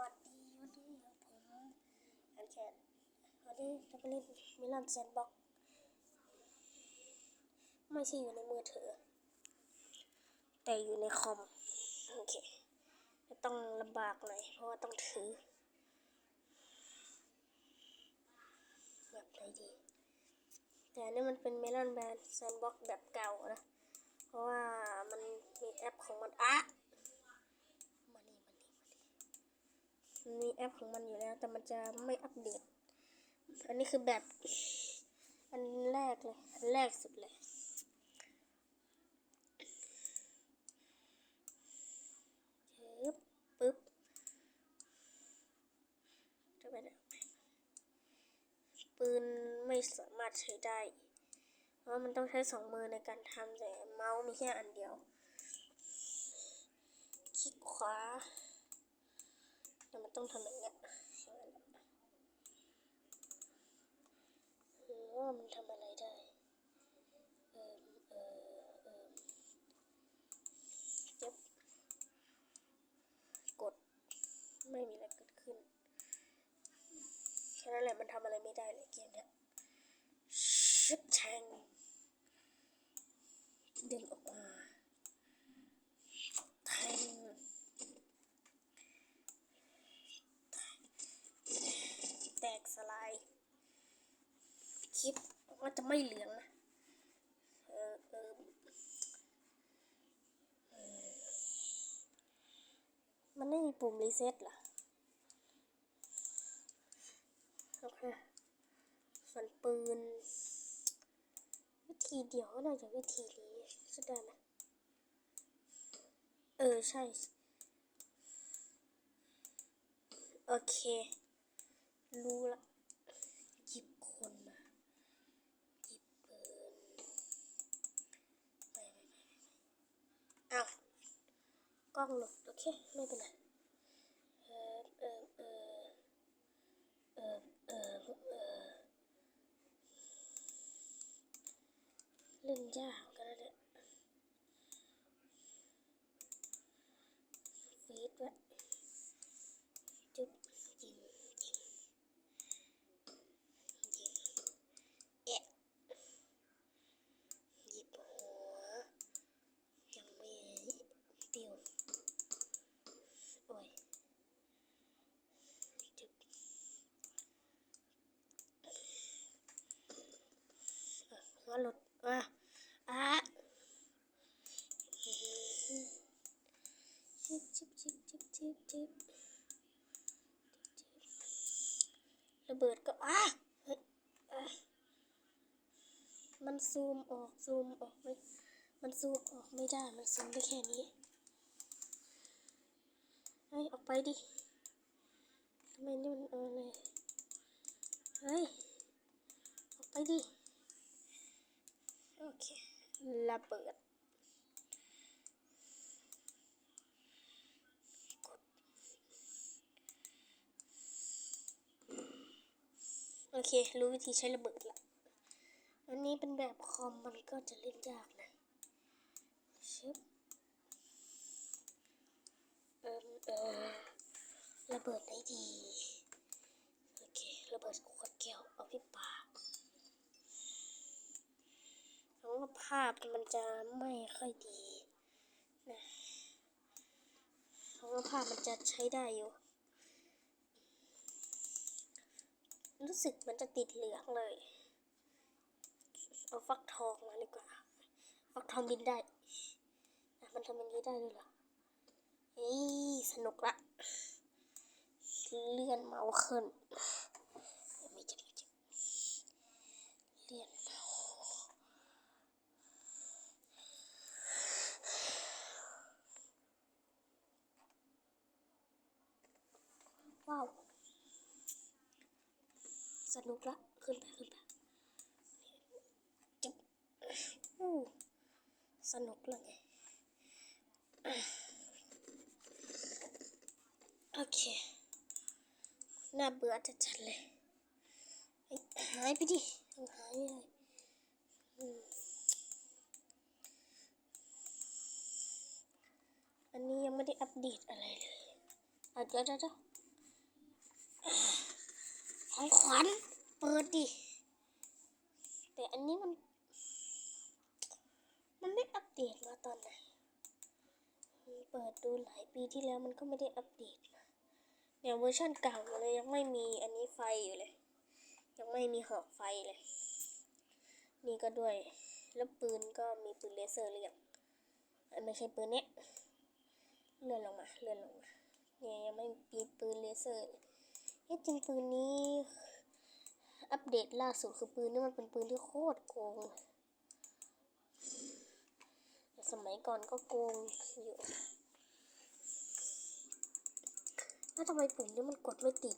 วัสดีวันนี้ผมอันแคนวันนี้จะไปเล่นมิลานแซนบ็อกไม่ใช่อยู่ในมือถือ แต่อยู่ในคอม โอเคจะต้องลำบากหน่อยเพราะว่าต้องถือแบบไหนดี แต่อันนี่มันเป็นเมลอนแบนแซนบ็อกแบบเก่านะ เพราะว่ามันมีแอปของมันอะมานี่มานี่มานี่ มีแอปของมันอยู่แล้ว แต่มันจะไม่อัปเดต อันนี้คือแบบ อันแรกเลย อันแรกสุดเลย ปึ๊บ ปึ๊บจะไปไหนปืนไม่สามารถใช้ได้ เพราะมันต้องใช้สองมือในการทำแต่เมาส์มีแค่อันเดียว คลิกขวา แต่มันต้องทำอย่างเงี้ยคือว่ามันทำอะไรได้เออเออเออเจ็บกดไม่มีอะไรเกิดขึ้นแค่นั้นแหละมันทำอะไรไม่ได้เลยเกมเนี้ยชิปแทงออกมาแทงแตกสลาย คลิปว่าจะ ไม่เหลืองนะเออเออมันไม่มีปุ่มรีเซ็ตเหรอโอเคส่วนปืน วิธีเดียวน่าจะวิธีนี้สุดได้ไหมเออ ใช่ โอเค รู้ละหยิบคนมาหยิบปืนไม่ไม่ไม่ไม่ไม่ อ้าวกล้องหลุดโอเค ไม่เป็นไรเออเออเออเออเออเออเล่นยากกันนะเนี่ยฟีดไว้จุ๊บยิงยิงยิงเอะหยิบหัวยังไม่ปิวโอ้ยจุ๊บ หัวหลุดอะอะจิบจิบจิบจิบจิบจิบระเบิดก็อะมันซูมออกซูมออกไม่ มันซูมออกไม่ได้ มันซูมได้แค่นี้เฮ้ออกไปดิทำไมนี่มันเออเลยเฮ้ยออกไปดิ โอเค ระเบิดโอเค รู้วิธีใช้ระเบิดละอันนี้เป็นแบบคอมมันก็จะเล่นยากนะชึบเออเออระเบิดได้ดี โอเค ระเบิดขวดแก้วเอาที่ปาก เพราะว่า ภาพมันจะไม่ค่อยดีนะเพราะว่าภาพมันจะใช้ได้อยู่ รู้สึกมันจะติดเหลืองเลย เอาฟักทองมาดีกว่า ฟักทองบินได้นะมันทำอย่างนี้ได้ด้วยเหรอเฮ้ยสนุกละ เลื่อนเมาส์ขึ้นไม่เจ็บไม่เจ็บเลื่อนเมาส์ ว้าว สนุกละขึ้นไปขึ้นไปจุ๊บอู้สนุกเลยไงโอเคน่าเบื่อจัดๆเลยหายไปดิหายเลยอันนี้ยังไม่ได้อัปเดตอะไรเลยอะเดี๋ยวเดี๋ยวเดี๋ยว ของขวัญเปิดดิ แต่อันนี้มัน มันได้อัปเดตมาตอนไหนเปิดดูหลายปีที่แล้วมันก็ไม่ได้อัปเดตมาเนี่ยเวอร์ชันเก่าเลยยังไม่มีอันนี้ไฟอยู่เลย ยังไม่มีหอกไฟเลย นี่ก็ด้วย แล้วปืนก็มีปืนเลเซอร์หรือยังไม่ใช่ปืนเนี้ยเลื่อนลงมาเลื่อนลงมาเนี่ยยังไม่มีปืนเลเซอร์ เลยเอ๊ะจริงปืนนี้ อัปเดตล่าสุดคือปืนนี่มันเป็นปืนที่โคตรโกงแต่สมัยก่อนก็โกงอยู่แล้วทำไมปุ่มนี้มันกดไม่ติด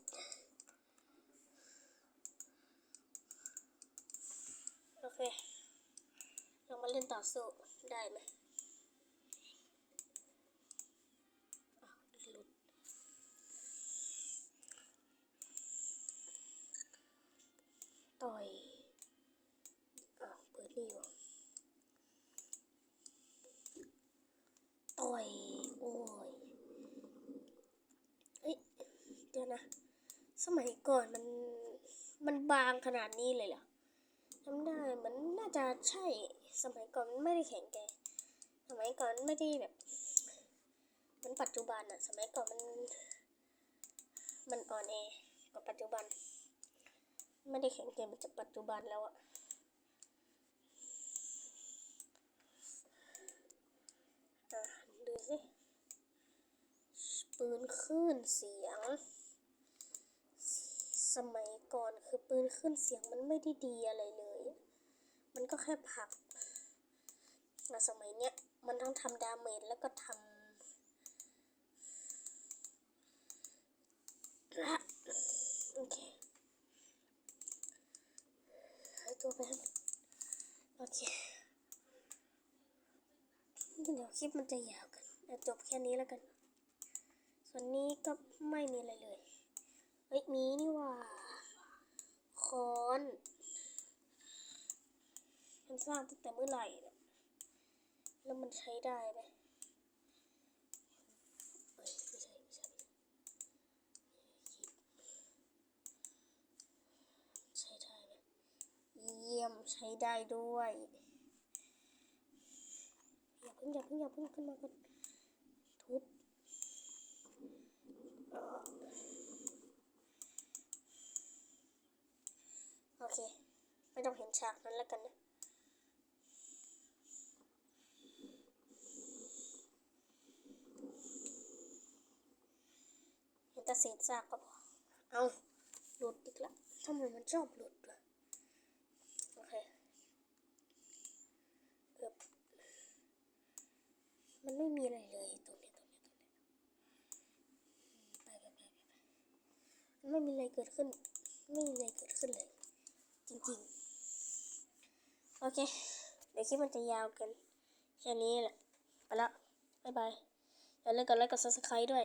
โอเค เรามาเล่นต่อสู้ได้ไหมอ้าวหลุดต่อย อ้าวเปิดนี่อยู่ต่อย โอ้ยเอ้ย เดี๋ยวนะ สมัยก่อนมัน มันบางขนาดนี้เลยเหรอจำได้มันน่าจะใช่ สมัยก่อนมันไม่ได้แข็งแก่สมัยก่อนไม่ได้แบบ มันปัจจุบันอะสมัยก่อนมัน มันอ่อนแอกว่าปัจจุบัน ไม่ได้แข็งแกร่งเหมือนจากปัจจุบันแล้วอะดู สิปืนคลื่นเสียง สมัยก่อนคือปืนขึ้นเสียงมันไม่ได้ดีอะไรเลย มันก็แค่ผลักแต่สมัยเนี้ยมันทั้งทำดาเมจแล้วก็ทำละโอเคหาตัวไปให้มันโอเคเดี๋ยวคลิปมันจะยาว เดี๋ยวจบแค่นี้แล้วกัน ส่วนนี้ก็ไม่มีอะไรเลย เฮ้ย มีนี่ว่าค้อนมันสร้างตั้งแต่เมื่อไหร่เนี่ยแล้วมันใช้ได้ไหมใช่ไม่ใช่ไม่ใช่ใช้ได้ไหมเยี่ยมใช้ได้ด้วย อย่าเพิ่งอย่าเพิ่งอย่าเพิ่งขึ้นมาก่อน ทุบเอ่อโอเค ไม่ต้องเห็นฉากนั้นแล้วกันนะเห็นแต่เศษซากก็พอเอาหลุดอีกแล้วทำไมมันชอบหลุดล่ะโอเคเอบมันไม่มีอะไรเลย ไม่มีอะไรเกิดขึ้น ไม่มีอะไรเกิดขึ้นเลย จริงๆ โอเค เดี๋ยวคลิปมันจะยาวกันแค่นี้แหละ ไปละบ๊ายบาย อย่าลืมกดไลค์กดซับสไคร b e ด้วย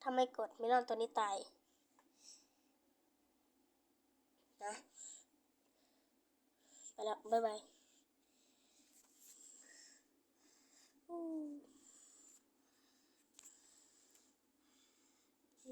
ถ้าไม่กดมิลอนตัวนี้ตาย นะ ไปละบ๊ายบาย